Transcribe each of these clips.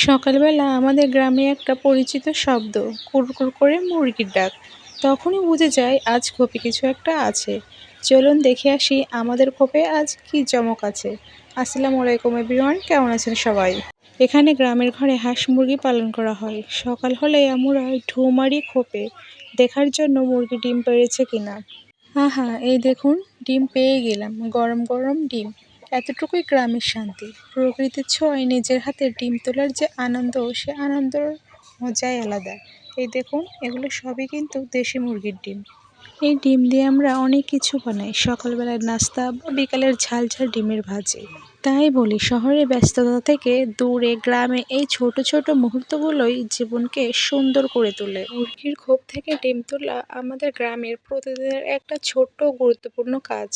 সকালবেলা আমাদের গ্রামে একটা পরিচিত শব্দ, কুরকুর করে মুরগির ডাক। তখনই বুঝে যায় আজ খোপে কিছু একটা আছে। চলুন দেখে আসি আমাদের খোপে আজ কি চমক আছে। আসসালামু আলাইকুম এভরিওয়ান, কেমন আছেন সবাই? এখানে গ্রামের ঘরে হাঁস মুরগি পালন করা হয়। সকাল হলে আমরা ঢু মারি খোপে দেখার জন্য মুরগি ডিম পেড়েছে কিনা? আহা, এই দেখুন, ডিম পেয়ে গেলাম। গরম গরম ডিম। এতটুকুই গ্রামের শান্তি। প্রকৃতির ছোঁয়ায় নিজের হাতে ডিম তোলার যে আনন্দ, সে আনন্দর মজাই আলাদা। এই দেখুন, এগুলো সবই কিন্তু দেশি মুরগির ডিম। এই ডিম দিয়ে আমরা অনেক কিছু বানাই। সকালবেলার নাস্তা বা বিকালের ঝাল ঝাল ডিমের ভাজি। তাই বলি, শহরের ব্যস্ততা থেকে দূরে, গ্রামে এই ছোট ছোট মুহূর্তগুলোই জীবনকে সুন্দর করে তোলে। মুরগির খোপ থেকে ডিম তোলা আমাদের গ্রামের প্রতিদিনের একটা ছোট্ট গুরুত্বপূর্ণ কাজ।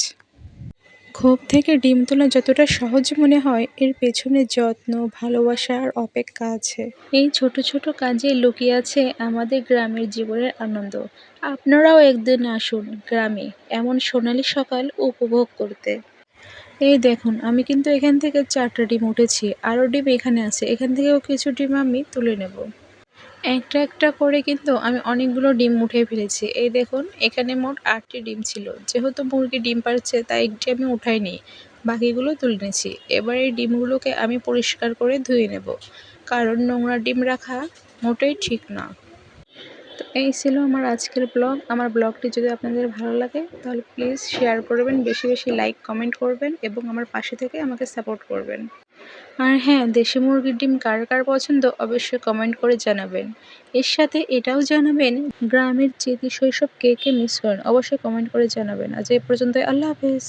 খোপ থেকে ডিম তোলা যতটা সহজ মনে হয়, এর পেছনে যত্ন, ভালোবাসা আর অপেক্ষা আছে। এই ছোট ছোট কাজে লুকিয়ে আছে আমাদের গ্রামের জীবনের আনন্দ। আপনারাও একদিন আসুন গ্রামে এমন সোনালি সকাল উপভোগ করতে। এই দেখুন, আমি কিন্তু এখান থেকে চারটা ডিম উঠেছি, আরও ডিম এখানে আছে, এখান থেকেও কিছু ডিম আমি তুলে নেব। একটা একটা করে কিন্তু আমি অনেকগুলো ডিম উঠে ফেলেছি। এই দেখুন, এখানে মোট আটটি ডিম ছিল। যেহেতু মুরগি ডিম পারছে তাই একটি আমি উঠাইনি। বাকিগুলো তুলে নিয়েছি। এবার এই ডিমগুলোকে আমি পরিষ্কার করে ধুয়ে নেব। কারণ নোংরা ডিম রাখা মোটেই ঠিক না। তো এই ছিল আমার আজকের ব্লগ। আমার ব্লগটি যদি আপনাদের ভালো লাগে, তাহলে প্লিজ শেয়ার করবেন, বেশি বেশি লাইক, কমেন্ট করবেন এবং আমার পাশে থেকে আমাকে সাপোর্ট করবেন। আর হ্যাঁ দেশি মুরগির ডিম কার কার পছন্দ অবশ্যই কমেন্ট করে জানাবেন। এর সাথে এটাও জানাবেন, গ্রামের স্মৃতি শৈশব কে কে মিস করেন, অবশ্যই কমেন্ট করে জানাবেন। আজ এই পর্যন্ত আল্লাহ হাফেজ।